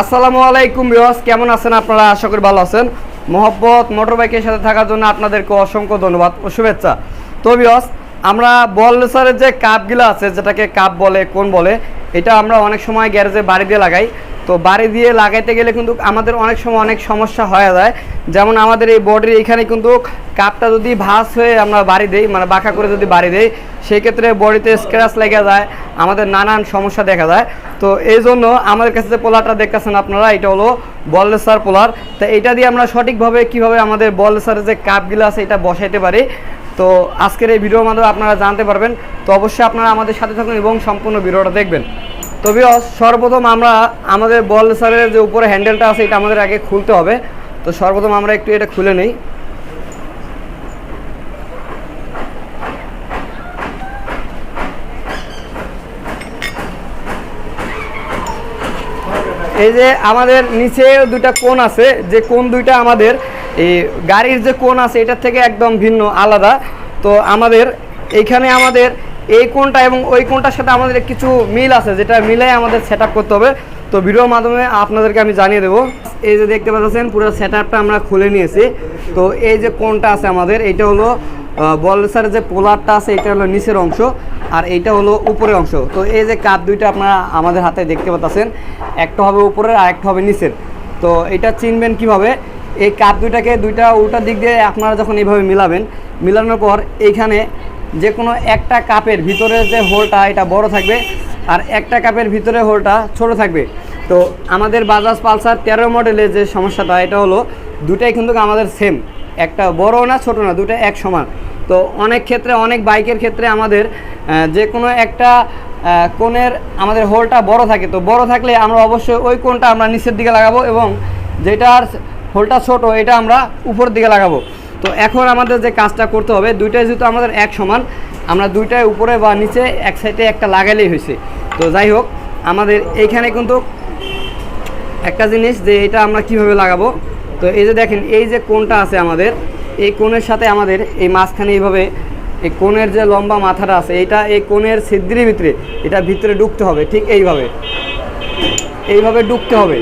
আসসালামু আলাইকুম বিওয়াস কেমন আছেন আপনারা? আশা করি ভালো আছেন। মোহব্বত মোটর বাইকের সাথে থাকার জন্য আপনাদেরকে অসংখ্য ধন্যবাদ ও শুভেচ্ছা। তো বিওয়াস আমরা বলসারের যে কাপগুলো আছে, যেটাকে কাপ বলে, কোন বলে, এটা আমরা অনেক সময় গ্যারেজে বাড়ি দিয়ে লাগাই। তো বাড়ি দিয়ে লাগাইতে গেলে কিন্তু আমাদের অনেক সময় অনেক সমস্যা হয়ে যায়। যেমন আমাদের এই বডির এখানে কিন্তু কাপটা যদি ভাঁজ হয়ে আমরা বাড়ি দেই মানে বাঁকা করে যদি বাড়ি দেই সেই ক্ষেত্রে বডিতে স্ক্র্যাচ লেগে যায়, আমাদের নানান সমস্যা দেখা যায়। তো এই জন্য আমাদের কাছে যে পোলারটা দেখতেছেন আপনারা, এটা হলো বললেসার পোলার। তো এটা দিয়ে আমরা সঠিকভাবে কীভাবে আমাদের বললেসারের যে কাপগুলো আছে, এটা বসাইতে পারি। তো আজকের এই ভিডিওর মাধ্যমে আপনারা জানতে পারবেন। তো অবশ্যই আপনারা আমাদের সাথে থাকুন এবং সম্পূর্ণ ভিডিওটা দেখবেন। তো বিয়স সর্বপ্রথম আমরা আমাদের বললেসারের যে উপরে হ্যান্ডেলটা আছে, এটা আমাদের আগে খুলতে হবে। তো সর্বপ্রথম আমরা একটু এটা খুলে নেই। এই যে আমাদের নিচে দুইটা কোন আছে, যে কোন দুইটা আমাদের, এই গাড়ির যে কোন আছে, এটার থেকে একদম ভিন্ন, আলাদা। তো আমাদের এইখানে আমাদের এই কোনটা এবং ওই কোনটার সাথে আমাদের কিছু মিল আছে, যেটা মিলাই আমাদের সেট করতে হবে। তো ভিডিওর মাধ্যমে আপনাদেরকে আমি জানিয়ে দেবো। এই যে দেখতে পাচ্ছেন, পুরো সেট আমরা খুলে নিয়েছি। তো এই যে কোনটা আছে আমাদের এটা হলো বলসারের যে পোলারটা আছে, এটা হলো নিচের অংশ, আর এইটা হলো উপরের অংশ। তো এই যে কাপ দুইটা আপনারা আমাদের হাতে দেখতে পাচ্ছেন, একটা হবে উপরের, আর একটা হবে নিচের। তো এটা চিনবেন কীভাবে? এই কাপ দুইটাকে দুইটা উল্টা দিক দিয়ে আপনারা যখন এইভাবে মিলাবেন, মিলানোর পর এইখানে যে কোনো একটা কাপের ভিতরে যে হোলটা, এটা বড় থাকবে, আর একটা কাপের ভিতরে হোলটা ছোট থাকবে। তো আমাদের বাজাজ পালসার তেরো মডেলের যে সমস্যাটা, এটা হলো দুটাই কিন্তু আমাদের সেম একটা বড় না, ছোট না দুটো এক সমান। তো অনেক ক্ষেত্রে, অনেক বাইকের ক্ষেত্রে আমাদের যে কোনো একটা কোণের আমাদের হোলটা বড় থাকে। তো বড় থাকলে আমরা অবশ্যই ওই কোণটা আমরা নিচের দিকে লাগাবো এবং যেটার হোলটা ছোট, এটা আমরা উপর দিকে লাগাবো। তো এখন আমাদের যে কাজটা করতে হবে, দুইটাই যেহেতু আমাদের এক সমান, আমরা দুইটাই উপরে বা নিচে এক সাইডে একটা লাগালেই হয়েছে। তো যাই হোক, আমাদের এইখানে কিন্তু একটা জিনিস যে এটা আমরা কীভাবে লাগাবো? তো এই যে দেখেন, এই যে কোণটা আছে আমাদের এই কোণের সাথে আমাদের এই মাঝখানে এইভাবে এই কোণের যে লম্বা মাথাটা আছে, এটা এই কোণের ছিদ্রির ভিতরে, এটা ভিতরে ঢুকতে হবে, ঠিক এইভাবে। এইভাবে ঢুকতে হবে।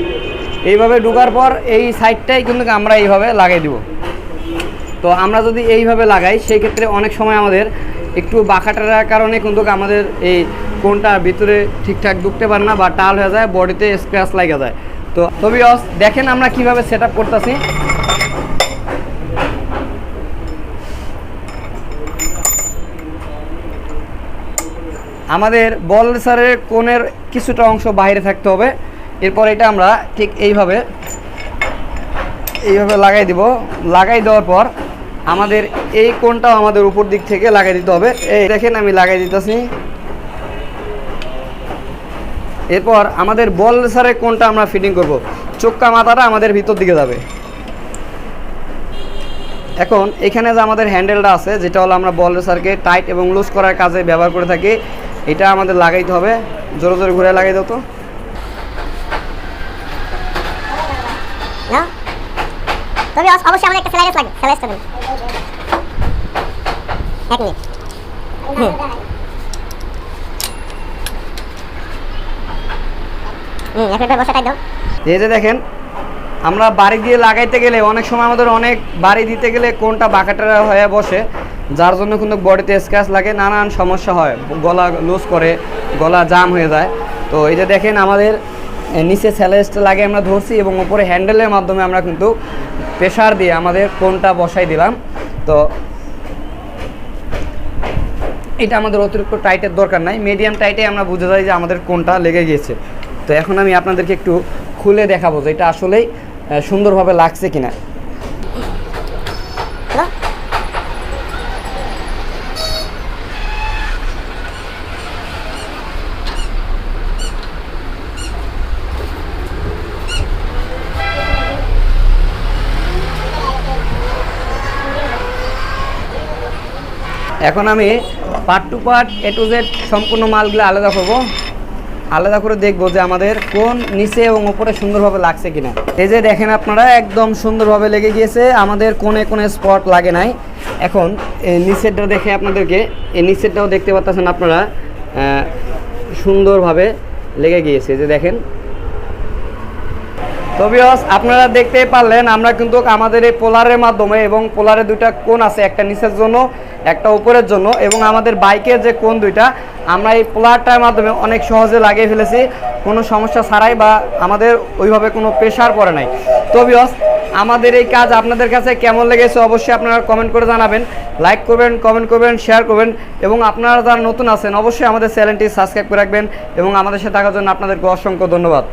এইভাবে ঢুকার পর এই সাইডটাই কিন্তু আমরা এইভাবে লাগাই দিব। তো আমরা যদি এইভাবে লাগাই, সেই ক্ষেত্রে অনেক সময় আমাদের একটু বাঁকাটার কারণে কিন্তু আমাদের এই কোনটা ভিতরে ঠিকঠাক ঢুকতে পারে না বা টাল হয়ে যায়, বডিতে স্ক্র্যাচ লাগা যায়। তো তবে দেখেন আমরা কীভাবে সেট আপ করতেছি। আমাদের বল সারের কোণের কিছুটা অংশ বাইরে থাকতে হবে। এরপর এটা আমরা ঠিক এইভাবে এইভাবে লাগাই দিব। লাগাই দেওয়ার পর আমাদের এই কোণটাও আমাদের উপর দিক থেকে লাগাই দিতে হবে। এই দেখেন আমি লাগাই দিতেছি। এরপর আমাদের বল সারের কোণটা আমরা ফিটিং করব। চোক্কা মাথাটা আমাদের ভিতর দিকে যাবে। এখন এখানে যে আমাদের হ্যান্ডেলটা আছে, যেটা হলো আমরা বল সারকে টাইট এবং লুজ করার কাজে ব্যবহার করে থাকি এটা আমাদের লাগাইতে হবে। জোরে জোরে ঘুরে লাগাই দাও তো। তবে অবশ্যই আমাদের একটা এক মিনিট। এই যে দেখেন আমরা বাড়ি দিয়ে লাগাইতে গেলে অনেক সময় আমাদের অনেক বাড়ি দিতে গেলে কোনটা বাঁকাটা হয়ে বসে যার জন্য কিন্তু বডিতে স্ক্র্যাচ লাগে, নানান সমস্যা হয়। গলা লুজ করে, গলা জাম হয়ে যায়। তো এই যে দেখেন আমাদের নিচে স্যালেজটা লাগে আমরা ধরছি এবং উপরে হ্যান্ডেলের মাধ্যমে আমরা কিন্তু প্রেশার দিয়ে আমাদের কোনটা বসাই দিলাম। তো এটা আমাদের অতিরিক্ত টাইটের দরকার নাই। মিডিয়াম টাইটে আমরা বুঝে যাই যে আমাদের কোনটা লেগে গিয়েছে। তো এখন আমি আপনাদেরকে একটু খুলে দেখাবো যে এটা আসলেই সুন্দরভাবে লাগছে কিনা। এখন আমি part two part A to Z সম্পূর্ণ মালগুলো আলাদা করব। আলাদা করে দেখব যে আমাদের কোন নিচে এবং উপরে সুন্দরভাবে লাগছে কিনা। এই যে দেখেন আপনারা, একদম সুন্দরভাবে লেগে গিয়েছে। আমাদের কোনে কোনে স্পট লাগে নাই। এখন নিচেরটা দেখে আপনাদেরকে এই নিচেরটাও দেখতে পাচ্ছেন আপনারা সুন্দরভাবে লেগে গিয়েছে। যে দেখেন। তো বিয়স আপনারা দেখতেই পারলেন, আমরা কিন্তু আমাদের এই পোলারের মাধ্যমে এবং পোলারে দুইটা কোণ আছে, একটা নিচের জন্য একটা উপরের জন্য এবং আমাদের বাইকের যে কোন দুইটা, আমরা এই পোলারটার মাধ্যমে অনেক সহজে লাগিয়ে ফেলেছি। কোনো সমস্যা ছাড়াই বা আমাদের ওইভাবে কোনো প্রেশার পড়ে নাই। তো বিয়স আমাদের এই কাজ আপনাদের কাছে কেমন লেগেছে অবশ্যই আপনারা কমেন্ট করে জানাবেন। লাইক করবেন কমেন্ট করবেন শেয়ার করবেন এবং আপনারা যারা নতুন আছেন, অবশ্যই আমাদের চ্যানেলটি সাবস্ক্রাইব করে রাখবেন এবং আমাদের সাথে থাকার জন্য আপনাদেরকে অসংখ্য ধন্যবাদ।